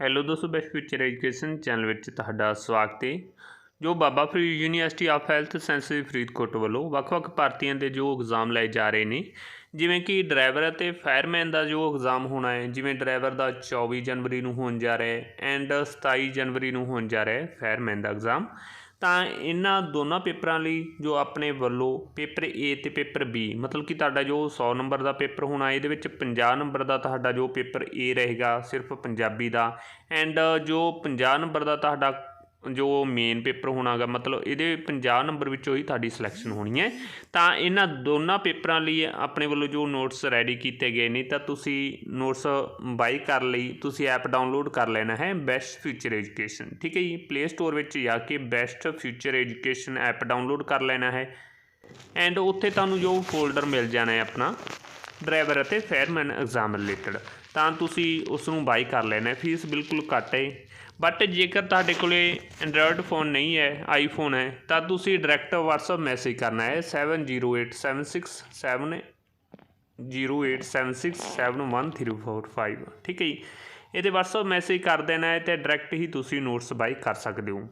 Hello ਦੋਸਤੋ best future education channel ਵਿੱਚ ਤੁਹਾਡਾ ਸਵਾਗਤ ਹੈ, ਜੋ Baba Farid university of health sciences Faridkot ਵੱਲੋਂ ਵੱਖ-ਵੱਖ ਭਰਤੀਆਂ ਦੇ ਜੋ ਐਗਜ਼ਾਮ ਲਏ ਜਾ ਰਹੇ ਨੇ, ਜਿਵੇਂ ਕਿ ਡਰਾਈਵਰ ਅਤੇ ਫਾਇਰਮੈਨ ਦਾ ਜੋ ਐਗਜ਼ਾਮ ਹੋਣਾ ਹੈ, ਜਿਵੇਂ ਡਰਾਈਵਰ ਦਾ 24 ਜਨਵਰੀ ਨੂੰ ਹੋਣ ਜਾ ਰਿਹਾ ਹੈ ਐਂਡ 27 ਜਨਵਰੀ ਨੂੰ ਹੋਣ ਜਾ ਰਿਹਾ ਹੈ ਫਾਇਰਮੈਨ ਦਾ ਐਗਜ਼ਾਮ ਤਾਂ ਇਹਨਾਂ ਦੋਨਾਂ ਪੇਪਰਾਂ ਲਈ ਜੋ ਆਪਣੇ ਵੱਲੋਂ ਪੇਪਰ ਏ ਅਤੇ ਪੇਪਰ ਬੀ ਮਤਲਬ ਕਿ ਤੁਹਾਡਾ ਜੋ 100 ਨੰਬਰ ਦਾ ਪੇਪਰ ਹੋਣਾ, ਇਹਦੇ ਵਿੱਚ 50 ਨੰਬਰ ਦਾ ਤੁਹਾਡਾ ਜੋ ਪੇਪਰ ਏ ਰਹੇਗਾ, ਸਿਰਫ ਪੰਜਾਬੀ ਦਾ। ਐਂਡ ਜੋ 50 ਨੰਬਰ ਦਾ ਤੁਹਾਡਾ ਜੋ ਮੇਨ ਪੇਪਰ ਹੋਣਾਗਾ, ਮਤਲਬ ਇਹਦੇ 50 ਨੰਬਰ ਵਿੱਚੋਂ ਹੀ ਤੁਹਾਡੀ ਸਿਲੈਕਸ਼ਨ ਹੋਣੀ ਹੈ। ਤਾਂ ਇਹਨਾਂ ਦੋਨਾਂ ਪੇਪਰਾਂ ਲਈ ਆਪਣੇ ਵੱਲੋਂ ਜੋ ਨੋਟਸ ਰੈਡੀ ਕੀਤੇ ਗਏ ਨੇ, ਤਾਂ ਤੁਸੀਂ ਨੋਟਸ ਬਾਈ ਕਰ ਲਈ, ਤੁਸੀਂ ਐਪ ਡਾਊਨਲੋਡ ਕਰ ਲੈਣਾ ਹੈ ਬੈਸਟ ਫਿਊਚਰ ਐਜੂਕੇਸ਼ਨ ਠੀਕ ਹੈ ਜੀ? ਪਲੇ ਸਟੋਰ ਵਿੱਚ ਜਾ ਕੇ best future education app download ਕਰ ਲੈਣਾ ਹੈ। ਐਂਡ ਉੱਥੇ ਤੁਹਾਨੂੰ ਜੋ ਫੋਲਡਰ ਮਿਲ ਜਾਣਾ ਹੈ ਆਪਣਾ ਡਰਾਈਵਰ ਅਤੇ ਫੇਅਰਮੈਨ ਐਗਜ਼ਾਮ ਰਿਲੇਟਡ ਤਾਂ ਤੁਸੀਂ ਉਸ ਨੂੰ ਬਾਈ ਕਰ ਲੈਣਾ, ਫੀਸ ਬਿਲਕੁਲ ਘੱਟ ਹੈ। ਬਟ ਜੇਕਰ ਤੁਹਾਡੇ ਕੋਲੇ ਐਂਡਰੋਇਡ ਫੋਨ ਨਹੀਂ ਹੈ ਆਈਫੋਨ ਹੈ, ਤਾਂ ਤੁਸੀਂ ਡਾਇਰੈਕਟ WhatsApp ਮੈਸੇਜ ਕਰਨਾ ਹੈ 708767 087671345 ਠੀਕ ਹੈ ਜੀ? ਇਹਦੇ WhatsApp ਮੈਸੇਜ ਕਰ ਦੇਣਾ ਹੈ ਤੇ ਡਾਇਰੈਕਟ ਹੀ ਤੁਸੀਂ ਨੋਟਸ ਬਾਈ ਕਰ ਸਕਦੇ ਹੋ।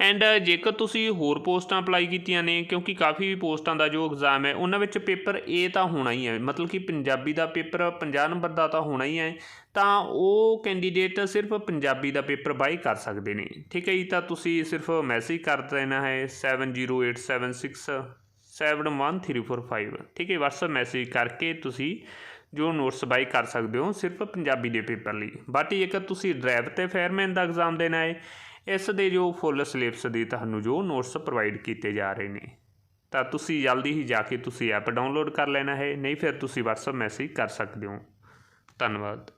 ਐਂਡ ਜੇਕਰ ਤੁਸੀਂ ਹੋਰ ਪੋਸਟਾਂ ਅਪਲਾਈ ਕੀਤੀਆਂ ਨੇ, ਕਿਉਂਕਿ ਕਾਫੀ ਪੋਸਟਾਂ ਦਾ ਜੋ ਐਗਜ਼ਾਮ ਹੈ, ਉਹਨਾਂ ਵਿੱਚ ਪੇਪਰ A ਤਾਂ ਹੋਣਾ ਹੀ ਹੈ। ਮਤਲਬ ਕਿ ਪੰਜਾਬੀ ਦਾ ਪੇਪਰ 50 ਨੰਬਰ ਦਾ ਤਾਂ ਹੋਣਾ ਹੀ ਹੈ। ਤਾਂ ਉਹ ਕੈਂਡੀਡੇਟ ਸਿਰਫ ਪੰਜਾਬੀ ਦਾ ਪੇਪਰ ਬਾਈ ਕਰ ਸਕਦੇ ਨੇ। ਠੀਕ ਹੈ ਜੀ? ਤਾਂ ਤੁਸੀਂ ਸਿਰਫ ਮੈਸੇਜ ਕਰ ਦੇਣਾ ਹੈ 708767 71345 ਠੀਕ ਹੈ WhatsApp ਮੈਸੇਜ ਕਰਕੇ ਤੁਸੀਂ ਜੋ ਨੋਟਸ ਬਾਈ ਕਰ ਸਕਦੇ ਹੋ, ਸਿਰਫ ਪੰਜਾਬੀ ਦੇ ਪੇਪਰ ਲਈ। ਬਟ ਜੇਕਰ ਤੁਸੀਂ ਡਰਾਈਵਰ ਤੇ ਫੇਅਰਮੈਨ ਦਾ ਐਗਜ਼ਾਮ ਦੇਣਾ ਹੈ ਇਸ ਦੇ ਜੋ ਫੁੱਲ ਸਿਲੇਬਸ ਦੇ ਤੁਹਾਨੂੰ ਜੋ ਨੋਟਸ ਪ੍ਰੋਵਾਈਡ ਕੀਤੇ ਜਾ ਰਹੇ ਨੇ, ਤਾਂ ਤੁਸੀਂ ਜਲਦੀ ਹੀ ਜਾ ਕੇ ਤੁਸੀਂ ਐਪ ਡਾਊਨਲੋਡ ਕਰ ਲੈਣਾ ਹੈ, ਨਹੀਂ ਫਿਰ ਤੁਸੀਂ WhatsApp ਮੈਸੇਜ ਕਰ ਸਕਦੇ ਹੋ। ਧੰਨਵਾਦ।